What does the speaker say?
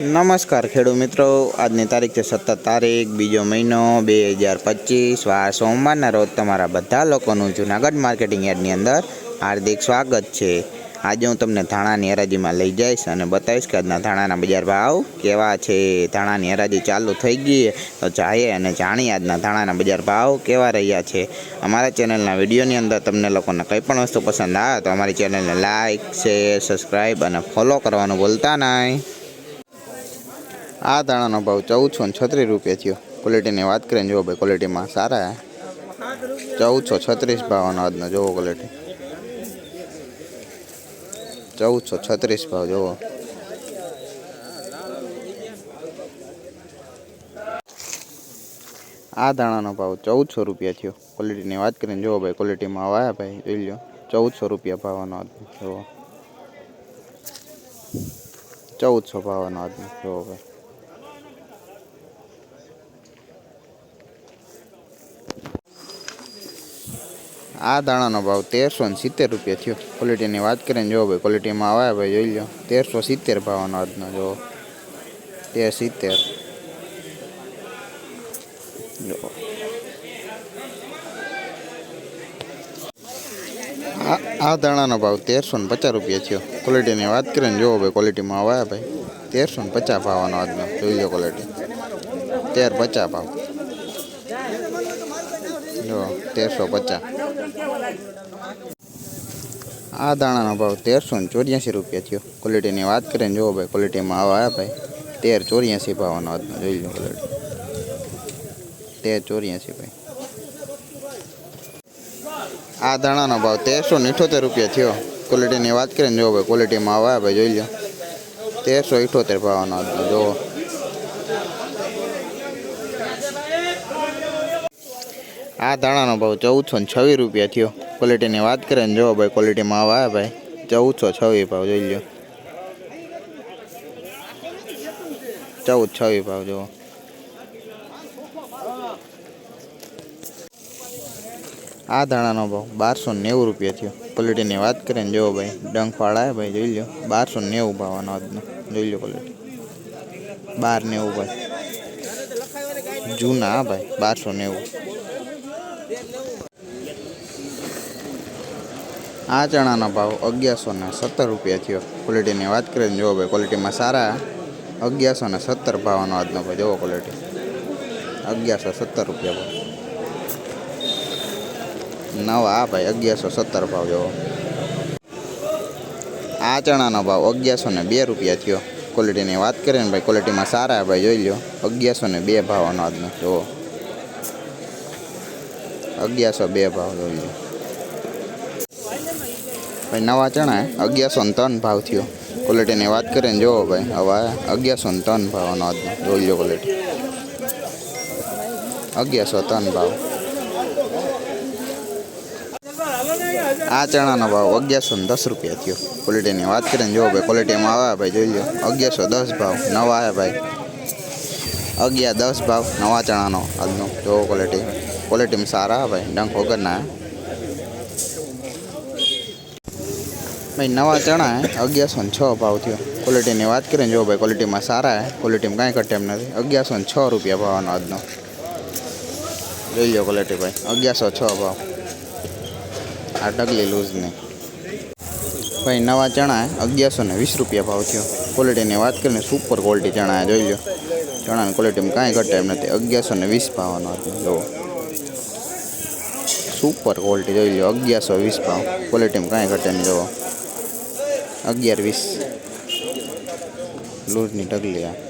નમસ્કાર ખેડૂત મિત્રો. આજની તારીખ છે સત્તર તારીખ, બીજો મહિનો બે હજાર પચીસ. વાર સોમવારના રોજ તમારા બધા લોકોનું જુનાગઢ માર્કેટિંગ યાર્ડની અંદર હાર્દિક સ્વાગત છે. આજે હું તમને ધાણાની હરાજીમાં લઈ જઈશ અને બતાવીશ કે આજના ધાણાના બજાર ભાવ કેવા છે. ધાણાની હરાજી ચાલુ થઈ ગઈ તો જાઈએ અને જાણીએ આજના ધાણાના બજાર ભાવ કેવા રહ્યા છે. અમારા ચેનલના વિડીયોની અંદર તમને લોકોને કંઈ પણ વસ્તુ પસંદ આવે તો અમારી ચેનલને લાઇક શેર, સબસ્ક્રાઈબ અને ફોલો કરવાનું ભૂલતા નહીં. આ દાણાનો ભાવ ચૌદસો ને છત્રીસ રૂપિયા થયો. ક્વોલિટીની વાત કરીને જુઓ ભાઈ ક્વોલિટીમાં સારા ચૌદસો છત્રીસ ભાવનો આજનો જોવો ક્વોલિટી ચૌદસો છત્રીસ ભાવ જોવો આ દાણાનો ભાવ ચૌદસો રૂપિયા થયો. ક્વોલિટીની વાત કરીને જુઓ ભાઈ ક્વોલિટીમાં આવ્યા ભાઈ, જોઈ લો ચૌદસો રૂપિયા ભાવનો આજનો જોવો ચૌદસો ભાવનો આજનો, જુઓ ભાઈ. આ દાણાનો ભાવ તેરસો ને સિત્તેર રૂપિયા થયો. ક્વોલિટીની વાત કરીને જો ભાઈ ક્વોલિટીમાં આવ્યા ભાઈ, જોઈ લો તેરસો સિત્તેર ભાવનો આજનો જો તેર સિત્તેર. જો આ આ દાણાનો ભાવ તેરસો ને પચાસ રૂપિયા થયો. ક્વોલિટીની વાત કરીને જોવો ભાઈ ક્વોલિટીમાં આવ્યા ભાઈ. તેરસો ને પચાસ ભાવનો આજનો, જોઈ લો ક્વોલિટી તેર પચાસ ભાવ. જો તેરસો આ દાણાનો ભાવ તેરસો ને ચોર્યાસી રૂપિયા થયો. ક્વોલિટીની વાત કરીને જુઓ ભાઈ ક્વોલિટીમાં આવ્યા ભાઈ. તેર ચોર્યાસી ભાવનો આજનો જોઈ લો ક્વોલિટી તેર ચોર્યાસી ભાઈ. આ દાણાનો ભાવ તેરસો ને ઇઠોતેર રૂપિયા થયો. ક્વોલિટીની વાત કરીને જુઓ ભાઈ ક્વોલિટીમાં આવ્યા ભાઈ, જોઈ લો. તેરસો ઇઠોતેર ભાવનો આજનો, જુઓ. આ દાણાનો ભાવ ચૌદસો ને છવ્વીસ રૂપિયા થયો. ક્વોલિટીની વાત કરીએ ને જો ભાઈ ક્વોલિટીમાં આવા ભાઈ. ચૌદસો છવ્વીસ ભાવ જોઈ લો ચૌદ છવ્વીસ ભાવ જુઓ આ દાણાનો ભાવ બારસો નેવું રૂપિયા થયો. ક્વોલિટીની વાત કરીએ ને જોવો ભાઈ, ડંખવાળા ભાઈ, જોઈ લો બારસો નેવું ભાવનો આજનો. જોઈ લો ક્વોલિટી બાર નેવું ભાઈ. જૂના હા ભાઈ, બારસો નેવું. આ ચણાનો ભાવ અગિયારસો ને સત્તર રૂપિયા થયો. ક્વોલિટીની વાત કરીએ ને જુઓ ભાઈ ક્વોલિટીમાં સારા અગિયારસો ને સત્તર ભાવનો આજનો ભાઈ જુઓ ક્વોલિટી અગિયારસો સત્તર રૂપિયા ભાવ. નવા આ ભાઈ, અગિયારસો સત્તર ભાવ જુઓ. આ ચણાનો ભાવ અગિયારસો ને બે રૂપિયા થયો. ક્વોલિટીની વાત કરીએ ને ભાઈ ક્વોલિટીમાં સારા ભાઈ, જોઈ લો અગિયારસો ને બે ભાવનો આજનો, જુઓ. અગિયારસો બે ભાવ, જોઈ લો ભાઈ નવા ચણા અગિયારસો ને ત્રણ ભાવ થયો. ક્વોલિટીની વાત કરીએ ને જુઓ ભાઈ. હવે અગિયારસો ને ત્રણ ભાવનો આજનો જોઈ લો ક્વોલિટી અગિયારસો ત્રણ ભાવ. આ ચણાનો ભાવ અગિયારસો ને દસ રૂપિયા થયો. ક્વોલિટીની વાત કરીએ ને જુઓ ભાઈ. ક્વોલિટીમાં આવ્યા ભાઈ, જોઈ લો. અગિયારસો દસ ભાવ, નવા આવ્યા ભાઈ. અગિયાર દસ ભાવ, નવા ચણાનો આજનો. જોવો ક્વોલિટી ક્વોલિટીમાં સારા ભાઈ. ડંખ વગરના ભાઈ, નવા ચણા અગિયારસો ને છ ભાવ થયો. ક્વોલિટીની વાત કરીએ ને, જો ભાઈ ક્વોલિટીમાં સારા હે ક્વોલિટીમાં કાંઈ ઘટે એમ નથી. અગિયારસો ને છ રૂપિયા ભાવનો આજનો. જોઈ લો ક્વોલિટી ભાઈ, અગિયારસો છ ભાવ. આ ડગલી લૂઝ નહીં ભાઈ, નવા ચણા અગિયારસો ને વીસ રૂપિયા ભાવ થયો. ક્વોલિટીની વાત કરીને સુપર ક્વોલિટી ચણા જોઈ લો ચણાની ક્વોલિટીમાં કાંઈ ઘટે નથી. અગિયારસો ને વીસ ભાવનો જોવો સુપર ક્વોલિટી જોઈ લો અગિયારસો વીસ ભાવ. ક્વોલિટીમાં કાંઈ ઘટે નહીં જોવો અગિયાર વીસ. લૂઝની ઢગલી આ.